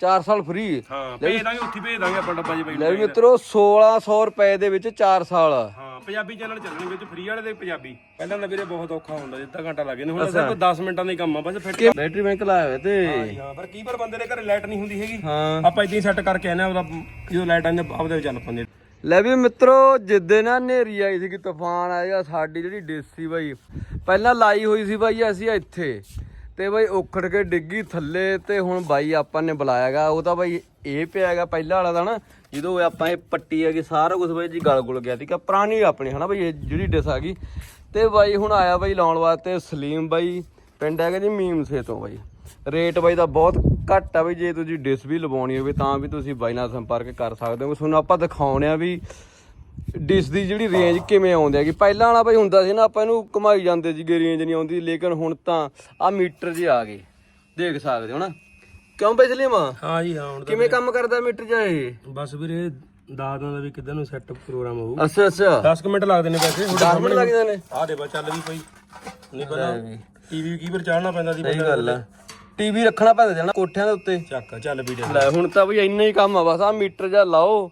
4 ਸਾਲ ਫ੍ਰੀ ਹਾਂ। ਭੇਜ ਦਾਂਗੇ ਉੱਥੇ ਭੇਜ ਦਾਂਗੇ ਆਪਾਂ ਡੱਬਾ ਜੀ ਬਾਈ ਲੈ ਵੀ ਮਿੱਤਰੋ 1600 ਰੁਪਏ ਦੇ ਵਿੱਚ 4 ਸਾਲ। ਹਾਂ ਪੰਜਾਬੀ ਚੈਨਲ ਚੱਲਣਗੇ ਵਿੱਚ ਫ੍ਰੀ ਵਾਲੇ ਤੇ ਪੰਜਾਬੀ। ਪਹਿਲਾਂ ਤਾਂ ਵੀਰੇ ਬਹੁਤ ਔਖਾ ਹੁੰਦਾ ਜਿੱਦਾਂ ਘੰਟਾ ਲੱਗ ਜਾਂਦਾ। ਹੁਣ ਸਿਰਫ 10 ਮਿੰਟਾਂ ਦਾ ਹੀ ਕੰਮ ਆ ਬਸ ਫਿਰ ਬੈਟਰੀ ਬੈਂਕ ਲਾਇਆ ਹੋਇਆ ਤੇ। ਹਾਂ ਪਰ ਕਈ ਵਾਰ ਬੰਦੇ ਦੇ ਘਰੇ ਲਾਈਟ ਨਹੀਂ ਹੁੰਦੀ ਹੈਗੀ। ਹਾਂ। ਆਪਾਂ ਇਦਾਂ ਹੀ ਸੈੱਟ ਕਰਕੇ ਆਨੇ ਉਹਦਾ ਜਦੋਂ ਲਾਈਟ ਆਉਂਦੀ ਆਪਦੇ ਚੱਲ ਪੰਦੇ ਲੈ ਵੀ ਮਿੱਤਰੋ ਜਿੱਦੇ ਨਾ ਹਨੇਰੀ ਆਈ ਸੀ ਕਿ ਤੂਫਾਨ ਆਇਆ ਸਾਡੀ ਜਿਹੜੀ ਡੇਸੀ ਬਾਈ ਪਹਿਲਾਂ ਲਾਈ ਹੋਈ ਸੀ ਬਾਈ ਅਸੀਂ ਇੱਥੇ। ਤੇ ਬਾਈ ਉਖੜ ਕੇ ਡਿੱਗੀ ਥੱਲੇ ਤੇ ਹੁਣ ਬਾਈ ਆਪਾਂ ਨੇ ਬੁਲਾਇਆਗਾ, ਉਹ ਤਾਂ ਬਾਈ ਇਹ ਪਿਆਗਾ ਪਹਿਲਾ ਵਾਲਾ ਦਾ ਨਾ, ਜਦੋਂ ਆਪਾਂ ਇਹ ਪੱਟੀ ਹੈਗੀ, ਸਾਰਾ ਕੁਝ ਬਾਈ ਜੀ ਗਲ ਗੁਲ ਗਿਆ ਸੀਗਾ, ਪੁਰਾਣੀ ਆਪਣੀ, ਹਨਾ ਬਾਈ ਇਹ ਜਿਹੜੀ ਡਿਸ ਆ ਗਈ। ਤੇ ਬਾਈ ਹੁਣ ਆਇਆ ਬਾਈ ਲਾਉਣ ਵਾਸਤੇ ਸਲੀਮ ਬਾਈ, ਪਿੰਡ ਹੈਗਾ ਜੀ ਮੀਮਸੇ ਤੋਂ ਬਾਈ। ਰੇਟ ਬਾਈ ਦਾ ਬਹੁਤ ਘੱਟ ਆ ਬਈ, ਜੇ ਤੁਸੀਂ ਡਿਸ ਵੀ ਲਵਾਉਣੀ ਹੋਵੇ ਤਾਂ ਵੀ ਤੁਸੀਂ ਬਾਈ ਨਾਲ ਸੰਪਰਕ ਕਰ ਸਕਦੇ ਹੋ। ਤੁਹਾਨੂੰ ਆਪਾਂ ਦਿਖਾਉਣੇ ਆ ਵੀ ਡਿਸ ਦੀ ਜਿਹੜੀ ਰੇਂਜ ਕਿਵੇਂ ਆਉਂਦੀ ਹੈਗੀ? ਪਹਿਲਾਂ ਵਾਲਾ ਬਾਈ ਹੁੰਦਾ ਸੀ ਨਾ ਆਪਾਂ ਇਹਨੂੰ ਘੁਮਾਈ ਜਾਂਦੇ ਸੀਗੇ ਰੇਂਜ ਨਹੀਂ ਆਉਂਦੀ ਲੇਕਿਨ ਹੁਣ ਤਾਂ ਆ ਮੀਟਰ ਜੀ ਆ ਗਏ। ਦੇਖ ਸਕਦੇ ਹੋ ਨਾ? ਕਿਉਂ ਬਈ ਸਲੀਮ? ਹਾਂ ਜੀ ਹਾਂ ਹੁਣ ਕਿਵੇਂ ਕੰਮ ਕਰਦਾ ਮੀਟਰ ਜਾ ਇਹ? ਬਸ ਵੀਰੇ ਦਾਦਾਂ ਦਾ ਵੀ ਕਿਦਾਂ ਨੂੰ ਸੈੱਟ ਪ੍ਰੋਗਰਾਮ ਹੋਊ। ਅੱਛਾ ਅੱਛਾ। 10 ਕੁ ਮਿੰਟ ਲੱਗਦੇ ਨੇ ਵੈਸੇ 10 ਮਿੰਟ ਲੱਗ ਜਾਂਦੇ ਨੇ? ਆ ਦੇ ਬਾ ਚੱਲ ਵੀ ਪਈ ਨਹੀਂ ਪਤਾ। ਟੀਵੀ ਕੀ ਵਾਰ ਚਾੜਨਾ ਪੈਂਦਾ ਸੀ ਸਹੀ ਗੱਲ ਆ। ਟੀਵੀ ਰੱਖਣਾ ਪੈਂਦਾ ਨਾ ਕੋਠਿਆਂ ਦੇ ਉੱਤੇ। ਚੱਕ ਚੱਲ ਵੀਡੀਓ। ਲੈ ਹੁਣ ਤਾਂ ਬਈ ਇੰਨਾ ਹੀ ਕੰਮ ਆ ਬਸ ਆ ਮੀਟਰ ਜਾ ਲਾਓ।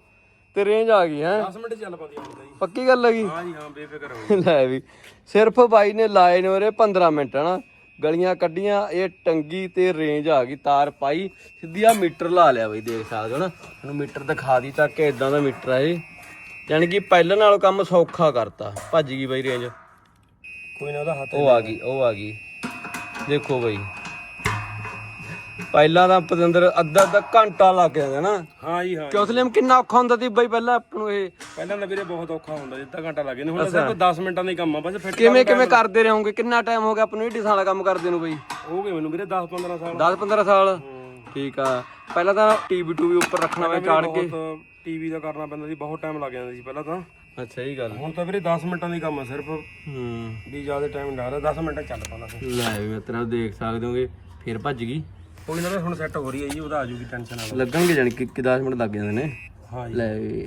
ਤੇ ਰੇਂਜ ਆ ਗਈ ਹੈ? 10 ਮਿੰਟ ਚੱਲ ਪਾਉਂਦੀ ਹੁੰਦਾ ਜੀ। ਪੱਕੀ ਗੱਲ ਹੈਗੀ ਹਾਂ ਜੀ ਹਾਂ ਬੇਫਿਕਰ ਹੋ ਲੈ ਵੀ। ਸਿਰਫ ਬਾਈ ਨੇ ਲਾਏ ਨੇ ਉਰੇ 15 ਮਿੰਟ ਹਨਾ? ਗਲੀਆਂ ਕੱਢੀਆਂ ਇਹ ਟੰਗੀ ਤੇ ਰੇਂਜ ਆ ਗਈ ਤਾਰ ਪਾਈ। ਸਿੱਧੀ ਆ ਮੀਟਰ ਲਾ ਲਿਆ ਬਈ ਦੇਖ ਸਕਦੇ ਹੋ ਨਾ? ਤੁਹਾਨੂੰ ਮੀਟਰ ਦਿਖਾ ਦੀ ਤੱਕ ਇਦਾਂ ਦਾ ਮੀਟਰ ਆ ਇਹ। ਯਾਨੀ ਕਿ ਪਹਿਲਾਂ ਨਾਲੋਂ ਕੰਮ ਸੌਖਾ ਕਰਤਾ। ਭੱਜ ਗਈ ਬਈ ਰੇਂਜ ਕੋਈ ਨਾ ਉਹਦਾ ਹੱਥ ਉਹ ਆ ਗਈ ਉਹ ਆ ਗਈ। ਦੇਖੋ ਬਈ। ਪਹਿਲਾਂ ਤਾਂ ਪਤੰਦਰ ਅੱਧਾ ਅੱਧਾ ਘੰਟਾ ਲੱਗ ਜਾਂਦਾ ਨਾ। ਹਾਂ ਜੀ ਹਾਂ ਕਿਉਂ ਸਲੀਮ ਕਿੰਨਾ ਔਖਾ ਹੁੰਦਾ ਸੀ ਬਈ ਪਹਿਲਾਂ ਆਪ ਨੂੰ ਇਹ ਪਹਿਲਾਂ ਤਾਂ ਵੀਰੇ ਬਹੁਤ ਔਖਾ ਹੁੰਦਾ ਜਿੱਦਾਂ ਘੰਟਾ ਲੱਗ ਜਾਂਦਾ। ਹੁਣ ਸਿਰਫ 10 ਮਿੰਟਾਂ ਦਾ ਹੀ ਕੰਮ ਆ ਬਸ ਫਿਰ ਕਿਵੇਂ ਕਿਵੇਂ ਕਰਦੇ ਰਹੋਗੇ? ਕਿੰਨਾ ਟਾਈਮ ਹੋ ਗਿਆ ਆਪ ਨੂੰ ਇਹ ਡਿਸਾਂ ਵਾਲਾ ਕੰਮ ਕਰਦੇ ਨੂੰ ਬਈ? ਹੋ ਗਏ ਮੈਨੂੰ ਵੀਰੇ 10 15 ਸਾਲ। 10 15 ਸਾਲ? ਠੀਕ ਆ। ਪਹਿਲਾਂ ਤਾਂ ਟੀਵੀ ਟੂਵੀ ਉੱਪਰ ਰੱਖਣਾ ਵੇ ਚਾੜ ਕੇ। ਟੀਵੀ ਦਾ ਕਰਨਾ ਪੈਂਦਾ ਸੀ ਬਹੁਤ ਟਾਈਮ ਲੱਗ ਜਾਂਦਾ ਸੀ ਪਹਿਲਾਂ ਤਾਂ। ਅੱਛਾ ਹੀ ਗੱਲ। ਹੁਣ ਤਾਂ ਵੀਰੇ 10 ਮਿੰਟਾਂ ਦਾ ਕੰਮ ਆ ਸਿਰਫ। ਹੂੰ। ਵੀ ਜ਼ਿਆਦਾ ਟਾਈਮ ਨਹੀਂ ਲੱਗਦਾ 10 ਮਿੰਟ ਚੱਲ ਪਾਉਂਦਾ ਲੈ ਵੀ ਮਿੱਤਰੋ ਦੇਖ ਸਕਦੇ ਹੋਗੇ ਫਿਰ ਭੱਜ ਗਈ। ਕੋਈ ਨਾ ਹੁਣ ਸੈੱਟ ਹੋ ਰਹੀ ਹੈ ਜੀ ਉਹਦਾ ਆ ਜੂਗੀ ਟੈਨਸ਼ਨ ਨਾਲ ਲੱਗਣਗੇ ਜਾਣੀ ਕਿ 10 ਮਿੰਟ ਲੱਗ ਜਾਂਦੇ ਨੇ। ਹਾਂ ਜੀ। ਲੈ ਵੀ।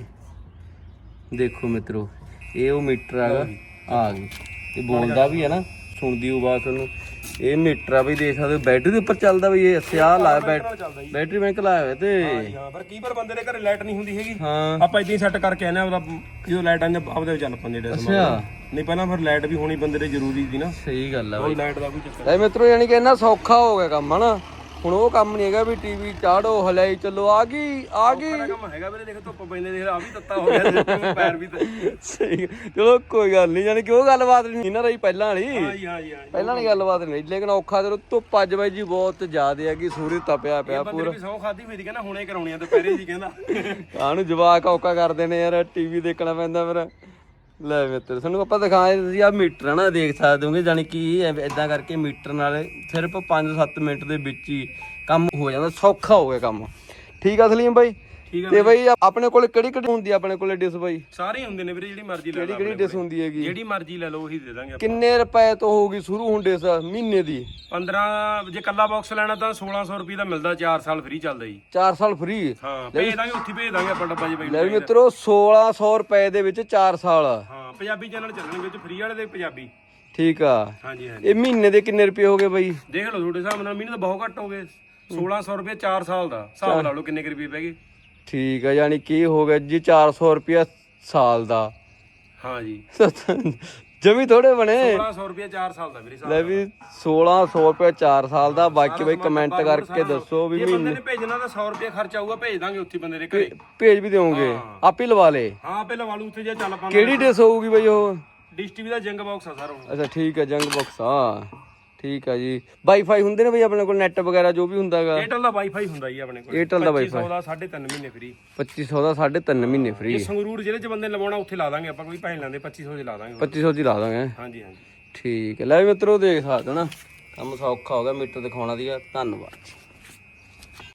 ਦੇਖੋ ਮਿੱਤਰੋ ਇਹ ਉਹ ਮੀਟਰ ਆਗਾ ਆ ਗਈ। ਇਹ ਬੋਲਦਾ ਵੀ ਹੈ ਨਾ ਸੁਣਦੀ ਉਹ ਆਵਾਜ਼ ਤੁਹਾਨੂੰ। ਇਹ ਮੀਟਰ ਆ ਵੀ ਦੇਖ ਸਕਦੇ ਹੋ ਬੈਟਰੀ ਦੇ ਉੱਪਰ ਚੱਲਦਾ ਵੀ ਇਹ ਚੱਲਦਾ ਜੀ। ਬੈਟਰੀ ਬੈਂਕ ਲਾਇਆ ਹੋਇਆ ਤੇ। ਹਾਂ ਪਰ ਕਈ ਵਾਰ ਬੰਦੇ ਦੇ ਘਰੇ ਲਾਈਟ ਨਹੀਂ ਹੁੰਦੀ ਹੈਗੀ। ਹਾਂ। ਆਪਾਂ ਇਦਾਂ ਹੀ ਸੈੱਟ ਕਰਕੇ ਆਨੇ ਉਹਦਾ ਜਦੋਂ ਲਾਈਟ ਆਉਂਦੀ ਆ, ਆਪਦੇ ਚੱਲ ਪੰਦੇ ਡੇ ਅੱਛਾ। ਨਹੀਂ ਪਹਿਲਾਂ ਫਿਰ ਲਾਈਟ ਵੀ ਹੋਣੀ ਬੰਦੇ ਦੇ ਜ਼ਰੂਰੀ ਸੀ ਨਾ। ਸਹੀ ਗੱਲ ਆ ਕੋਈ ਲਾਈਟ ਦਾ ਕੋਈ ਚੱਕਰ ਲੈ ਮਿੱਤਰੋ ਯਾਨੀ ਕਿ ਇੰਨਾ ਸੌਖਾ ਹੋ ਗਿਆ ਕੰਮ ਹਨਾ? ਹੁਣ ਉਹ ਕੰਮ ਨਹੀਂ ਹੈਗਾ ਵੀ ਟੀਵੀ ਚਾੜੋ ਹਲਾਈ ਚੱਲੋ ਆ ਗਈ ਆ ਗਈ। ਸਾਰਾ ਕੰਮ ਹੈਗਾ ਵੀਰੇ ਦੇਖ ਧੁੱਪ ਪੈਂਦੇ ਦੇਖ ਆ ਵੀ ਤੱਤਾ ਹੋ ਗਿਆ ਦੇਖੋ ਪੈਰ ਵੀ ਤੇ ਸਹੀ ਚਲੋ ਕੋਈ ਗੱਲ ਨਹੀਂ ਯਾਨੀ ਕਿ ਉਹ ਗੱਲਬਾਤ ਨਹੀਂ ਨਾ ਰਹੀ ਪਹਿਲਾਂ ਵਾਲੀ। ਹਾਂ ਜੀ ਹਾਂ ਜੀ ਹਾਂ ਜੀ। ਪਹਿਲਾਂ ਵਾਲੀ ਗੱਲਬਾਤ ਨਹੀਂ ਲੇਕਿਨ ਔਖਾ ਤੇ ਧੁੱਪ ਅੱਜ ਬਾਈ ਜੀ ਬਹੁਤ ਜ਼ਿਆਦੇ ਹੈਗੀ ਸੂਰਜ ਤਪਿਆ ਪਿਆ ਬੰਦੇ ਨੇ ਵੀ ਸੌ ਖਾਦੀ ਦੀ ਕਹਿੰਦਾ ਹੁਣੇ ਕਰਾਉਣੀ ਆ ਦੁਪਹਿਰੇ ਜੀ ਕਹਿੰਦਾ। ਕਾਹਨੂੰ ਜਵਾਕ ਔਕਾ ਕਰਦੇ ਨੇ ਯਾਰ ਟੀਵੀ ਦੇਖਣਾ ਪੈਂਦਾ ਫਿਰ। ਲੈ ਮਿੱਤਰ, ਤੁਹਾਨੂੰ ਆਪਾਂ ਦਿਖਾਏ ਤੁਸੀਂ ਆ ਮੀਟਰ ਹੈ ਨਾ, ਦੇਖ ਸਕਦੇ ਹੋਗੇ ਜਾਨੀ ਕਿ ਇਦਾਂ ਕਰਕੇ ਮੀਟਰ ਨਾਲ ਸਿਰਫ 5-7 ਮਿੰਟ ਦੇ ਵਿੱਚ ਹੀ ਕੰਮ ਹੋ ਜਾਂਦਾ, ਸੌਖਾ ਹੋ ਗਿਆ ਕੰਮ। ਠੀਕ ਆ ਸਲੀਮ ਬਾਈ? ਠੀਕ ਤੇ ਬਾਈ ਆਪਣੇ ਕੋਲ ਕਿਹੜੀ ਕਿਹੜੀ ਹੁੰਦੀ ਆ ਆਪਣੇ ਕੋਲੇ ਡਿਸ ਬਾਈ? ਸਾਰੇ ਹੁੰਦੇ ਨੇ ਵੀਰੇ ਜਿਹੜੀ ਮਰਜ਼ੀ ਲੈ ਕਿਹੜੀ ਲਓ ਕਿਹੜੀ ਡਿਸ ਹੁੰਦੀ ਹੈਗੀ? ਜਿਹੜੀ ਮਰਜ਼ੀ ਲੈ ਲਓ ਉਹੀ ਦੇ ਦਾਂਗੇ ਆਪਾਂ। ਕਿੰਨੇ ਰੁਪਏ ਤੋਂ ਹੋਊਗੀ ਸ਼ੁਰੂ ਹੁਣ ਡਿਸ ਮਹੀਨੇ ਦੀ? 15 ਜੇ ਕੱਲਾ ਬਾਕਸ ਲੈਣਾ ਤਾਂ 1600 ਰੁਪਏ ਦਾ ਮਿਲਦਾ 4 ਸਾਲ ਫ੍ਰੀ ਚੱਲਦਾ ਜੀ। 4 ਸਾਲ ਫ੍ਰੀ ਹਾਂ ਭੇਜ ਦਾਂਗੇ ਉੱਥੇ ਭੇਜ ਦਾਂਗੇ ਆਪਾਂ ਡੱਬਾ ਜੀ ਬਾਈ ਲੈ ਵੀ ਮਿੱਤਰੋ 1600 ਰੁਪਏ ਦੇ ਵਿੱਚ 4 ਸਾਲ। ਹਾਂ ਪੰਜਾਬੀ ਚੈਨਲ ਚੱਲਣਗੇ ਵਿੱਚ ਫ੍ਰੀ ਵਾਲੇ ਤੇ ਪੰਜਾਬੀ। ਠੀਕ ਆ। ਹਾਂਜੀ ਹਾਂਜੀ। ਇਹ ਮਹੀਨੇ ਦੇ ਕਿੰਨੇ ਰੁਪਏ ਹੋ ਗਏ ਬਾਈ? ਦੇਖ ਲਓ ਤੁਹਾਡੇ ਹਿਸਾਬ ਨਾਲ ਮਹੀਨੇ ਤਾਂ ਬਹੁਤ ਘੱਟ ਹੋ ਗਏ। 1600 ਰੁਪਏ 4 ਸਾਲ ਦਾ। ਹਿਸਾਬ ਲਾ ਲਓ ਕਿੰਨੇ ਕੁ ਰੁਪਏ ਪੈ ਗਏ। ਠੀਕ ਆ ਯਾਨੀ ਕੀ ਹੋ ਗਿਆ ਜੀ 400 ਰੁਪਿਆ ਸਾਲ ਦਾ। ਹਾਂ ਜੀ। ਜਮੀ ਥੋੜੇ ਬਣੇ। 1600 ਰੁਪਏ 4 ਸਾਲ ਦਾ ਵੀਰੇ ਹਿਸਾਬ ਲੈ ਵੀ 1600 ਰੁਪਿਆ 4 ਸਾਲ ਦਾ ਬਾਕੀ ਬਈ ਕਮੈਂਟ ਕਰਕੇ ਦੱਸੋ ਵੀ ਜੇ ਬੰਦੇ ਨੇ ਭੇਜਣਾ ਤਾਂ 100 ਰੁਪਏ ਖਰਚਾ ਆਊਗਾ ਭੇਜ ਦਾਂਗੇ ਉੱਥੇ ਬੰਦੇ ਦੇ ਘਰੇ। ਭੇਜ ਵੀ ਦਿਓਗੇ। ਆਪੇ ਲਵਾ ਲੇ। ਹਾਂ ਪਹਿਲਾਂ ਵਾਲੂ ਉੱਥੇ ਜੇ ਚੱਲ ਪਾਉਂਦਾ ਕਿਹੜੀ ਡਿਸ ਹੋਊਗੀ ਬਈ ਉਹ? ਡਿਸ਼ ਟੀਵੀ ਦਾ ਜੰਗ ਬਾਕਸ ਆ ਸਰ ਉਹ। ਅੱਛਾ ਠੀਕ ਆ ਜੰਗ ਬਾਕਸ ਆ। ਠੀਕ ਆ ਜੀ। ਵਾਈਫਾਈ ਹੁੰਦੇ ਨੇ ਬਈ ਆਪਣੇ ਕੋਲ ਨੈਟ ਵਗੈਰਾ ਜੋ ਵੀ ਹੁੰਦਾਗਾ? ਏਅਰਟੈਲ ਦਾ ਵਾਈਫਾਈ ਹੁੰਦਾ ਜੀ ਆਪਣੇ ਕੋਲ। ਏਅਰਟੈਲ ਦਾ 2500 ਦਾ 3.5 ਮਹੀਨੇ ਫ੍ਰੀ 2500 ਦਾ 3.5 ਮਹੀਨੇ ਫ੍ਰੀ ਜੇ ਸੰਗਰੂਰ ਜ਼ਿਲ੍ਹੇ 'ਚ ਬੰਦੇ ਲਵਾਉਣਾ ਉੱਥੇ ਲਾ ਦਾਂਗੇ ਆਪਾਂ ਕੋਈ ਪੈਸੇ ਲੈਂਦੇ 2500 ਚ ਲਾ ਦਾਂਗੇ 2500 ਦੀ ਲਾ ਦਾਂਗੇ। ਹਾਂਜੀ ਹਾਂਜੀ। ਠੀਕ ਹੈ ਲੈ ਮਿੱਤਰੋ ਦੇਖ ਸਕਦੇ ਹੋ ਨਾ। ਕੰਮ ਸੌਖਾ ਹੋ ਗਿਆ ਮੀਟਰ ਦਿਖਾਉਣਾ ਦੀ ਆ ਧੰਨਵਾਦ।